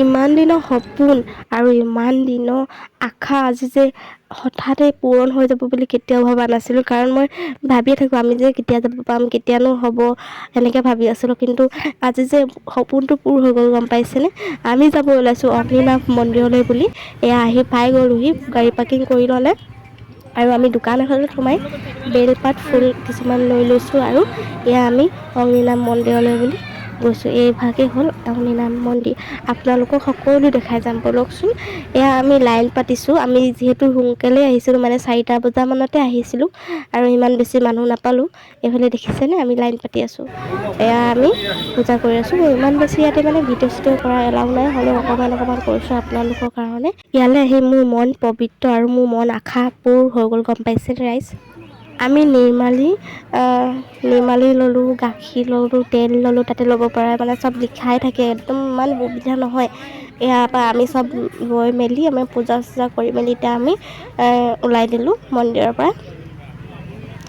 ইমান দিনৰ সপোন আৰু ইমান দিনৰ আশা আজি যে হঠাতে পূৰণ হৈ যাব বুলি কেতিয়াও ভবা নাছিলোঁ। কাৰণ মই ভাবিয়ে থাকোঁ আমি যে কেতিয়া যাব পাম কেতিয়ানো হ'ব সেনেকৈ ভাবি আছিলোঁ। কিন্তু আজি যে সপোনটো পূৰ হৈ গ'ল গম পাইছেনে? আমি যাব ওলাইছোঁ অগ্নিনাভ মন্দিৰলৈ বুলি। এয়া আহি পাই গ'লোহি গাড়ী পাৰ্কিং কৰি ল'লে। আৰু আমি দোকান এখনত সোমাই বেলপাত ফুল কিছুমান লৈ লৈছোঁ আৰু এয়া আমি অগ্নিনাভ মন্দিৰলৈ বুলি গৈছোঁ এইভাগেই হ'ল অগ্নিনাভ মন্দিৰ আপোনালোকক সকলো দেখাই যাম ব'লকচোন। এয়া আমি লাইন পাতিছোঁ। আমি যিহেতু সোনকালে আহিছিলোঁ মানে চাৰিটা বজামানতে আহিছিলোঁ আৰু ইমান বেছি মানুহ নাপালোঁ। এইফালে দেখিছেনে? আমি লাইন পাতি আছোঁ। এয়া আমি পূজা কৰি আছোঁ। ইমান বেছি ইয়াতে মানে ভিডিঅ' চিডিঅ' কৰা এলাও নাই হ'লেও অকণমান অকণমান কৰিছোঁ আপোনালোকৰ কাৰণে। ইয়ালৈ আহি মোৰ মন পবিত্ৰ আৰু মোৰ মন আশা পূৰ হৈ গ'ল গম পাইছে ৰাইজ? আমি নিৰ্মালী নিৰ্মালী ল'লোঁ, গাখীৰ ল'লোঁ, তেল ল'লোঁ, তাতে ল'ব পৰা মানে চব লিখাই থাকে, একদম ইমান সুবিধা নহয়। ইয়াৰ পৰা আমি চব লৈ মেলি আমি পূজা চূজা কৰি মেলি এতিয়া আমি ওলাই দিলোঁ মন্দিৰৰ পৰা।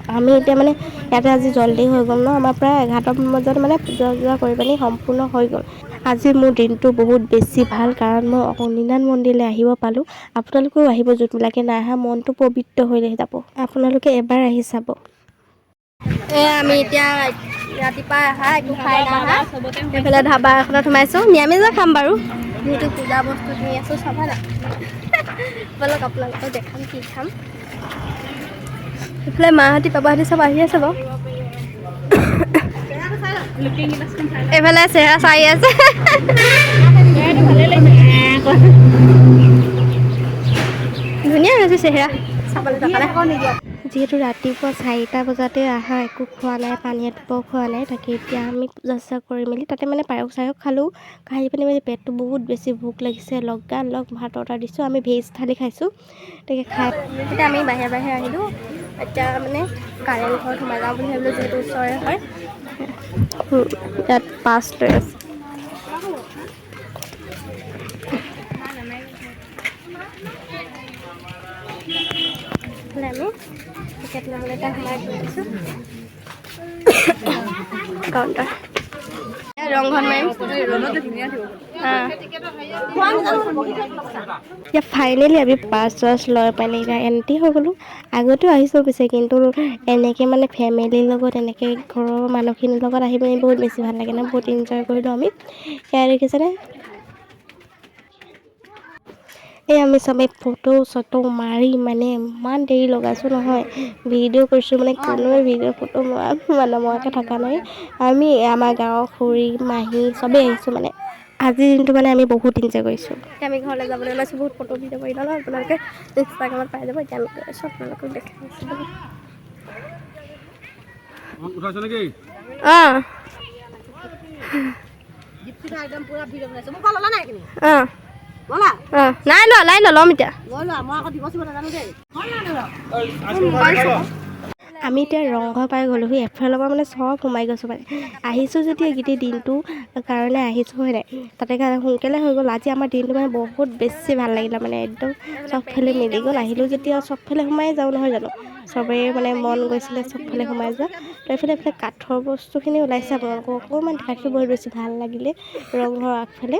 আমি এতিয়া মানে ইয়াতে আজি জল্দি হৈ গ'ল ন আমাৰ প্ৰায় এঘাৰটামান বজাত মানে পূজা চূজা কৰি পিনি সম্পূৰ্ণ হৈ গ'ল। আজি মোৰ দিনটো বহুত বেছি ভাল কাৰণ মই অগ্নিনাথ মন্দিৰলৈ আহিব পালোঁ। আপোনালোকেও আহিব যোনবিলাকে নাই অহা মনটো পবিত্ৰ হৈ যাব। আপোনালোকে এবাৰ আহি চাব। আমি এতিয়া ৰাতিপুৱা এইফালে ধাবা এখনত সোমাইছোঁ নিৰামিষে খাম বাৰু। যিহেতু পূজা বস্তু কিনি আছোঁ চাব না। ব'লক আপোনালোকক দেখাম কি খাম। এইফালে মাহঁতি পাপাহঁতি চব আহি আছে বাৰু এইফালে চেহেৰা চাই আছে ধুনীয়া হৈছে চেহেৰা যিহেতু ৰাতিপুৱা চাৰিটা বজাতে অহা একো খোৱা নাই পানী এটোপাও খোৱা নাই তাকে এতিয়া আমি পূজা কৰি মেলি তাতে মানে পায়স চায়স খালোঁ খাই পিনি মানে পেটটো বহুত বেছি ভোক লাগিছে লগা লগ ভাত অৰ্ডাৰ দিছোঁ আমি ভেজ থালি খাইছোঁ তাকে খাই এতিয়া আমি বাহিৰে বাহিৰে আহিলোঁ এতিয়া মানে কাৰেণ্ট ঘৰত সোমাই যাওঁ বুলি ভাবিলোঁ যিহেতু ওচৰে হয়। ইয়াত পাছ লৈ আছে। আমি টিকেট নহ'লে এটা সোমাই গৈ আছোঁ। কাউণ্টাৰ। ৰংঘন মাৰিম এতিয়া ফাইনেলি আমি পাছ চাছ লৈ পানি এণ্ট্ৰি হৈ গ'লোঁ। আগতেও আহিছোঁ পিছে কিন্তু এনেকৈ মানে ফেমিলিৰ লগত এনেকৈ ঘৰৰ মানুহখিনিৰ লগত আহি পিনি বহুত বেছি ভাল লাগে ন বহুত ইনজয় কৰিলোঁ আমি। সেয়া দেখিছেনে? এই আমি চবেই ফটো চটো মাৰি মানে ইমান দেৰি লগাইছোঁ নহয়। ভিডিঅ' কৰিছোঁ মানে কোনোৱে ভিডিঅ' ফটো মৰা নমৰাকৈ থকা নাই। আমি আমাৰ গাঁৱৰ খুৰী মাহী চবেই আহিছোঁ মানে। আজিৰ দিনটো মানে আমি বহুত এনজয় কৰিছোঁ। এতিয়া আমি ঘৰলৈ যাবলৈ ওলাইছোঁ বহুত ফটো ভিডিঅ' কৰি ল'লোঁ আপোনালোকে ইনষ্টাগ্ৰামত পাই যাব এতিয়া আমি গৈ আছোঁ আপোনালোকক দেখাই আছোঁ উঠাইছ নেকি? অঁ। একদম পুৰা ভিডিঅ' বনাইছে। মোৰ পৰা ল'লা নাই এইখিনি? অঁ। ল'লা? অঁ। নাই লোৱা নাই লোৱা ল'ম এতিয়া আমি এতিয়া ৰংঘৰ পাই গ'লোহি এফালৰ পৰা মানে চব সোমাই গৈছোঁ মানে। আহিছোঁ যেতিয়া গোটেই দিনটো কাৰণে আহিছোঁ হয় নাই? তাতে কাৰণে সোনকালে হৈ গ'ল। আজি আমাৰ দিনটো মানে বহুত বেছি ভাল লাগিলে মানে একদম চবফালে মিলি গ'ল। আহিলোঁ যেতিয়া চবফালে সোমাই যাওঁ নহয় জানো? চবেই মানে মন গৈছিলে চবফালে সোমাই যোৱা। তো এইফালে এইফালে কাঠৰ বস্তুখিনি ওলাইছে আপোনালোকক। অকণমান দেখাইছোঁ বহুত বেছি ভাল লাগিলে ৰংঘৰৰ আগফালে।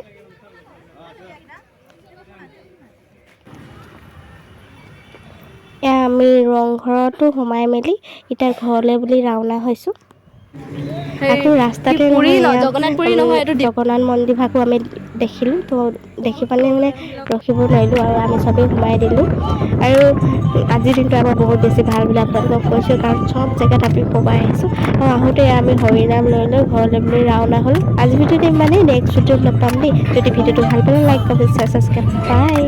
আমি ৰংঘৰতো সোমাই মেলি এতিয়া ঘৰলৈ বুলি ৰাওনা হৈছোঁ। আকৌ ৰাস্তাতে পুৰি নহয়, ন, এয়া জগন্নাথ মন্দিৰ ভাগো আমি দেখিলোঁ তো দেখি পালে মানে ৰখিব নোৱাৰিলোঁ আৰু আমি চবেই সোমাই দিলোঁ। আৰু আজিৰ দিনটো আমাৰ বহুত বেছি ভালো বুলি আপোনালোকক কৈছোঁ কাৰণ চব জেগাত আমি সোমাই আহিছোঁ। আৰু আহোঁতে আমি হৰিনাম লৈ লৈ ঘৰলৈ বুলি ৰাওনা হ'ল। আজি ভিডিঅ'টো ইমানেই নেক্সট ভিডিঅ'ত লগ পাম দেই। যদি ভিডিঅ'টো ভালো পালে like comment share subscribe bye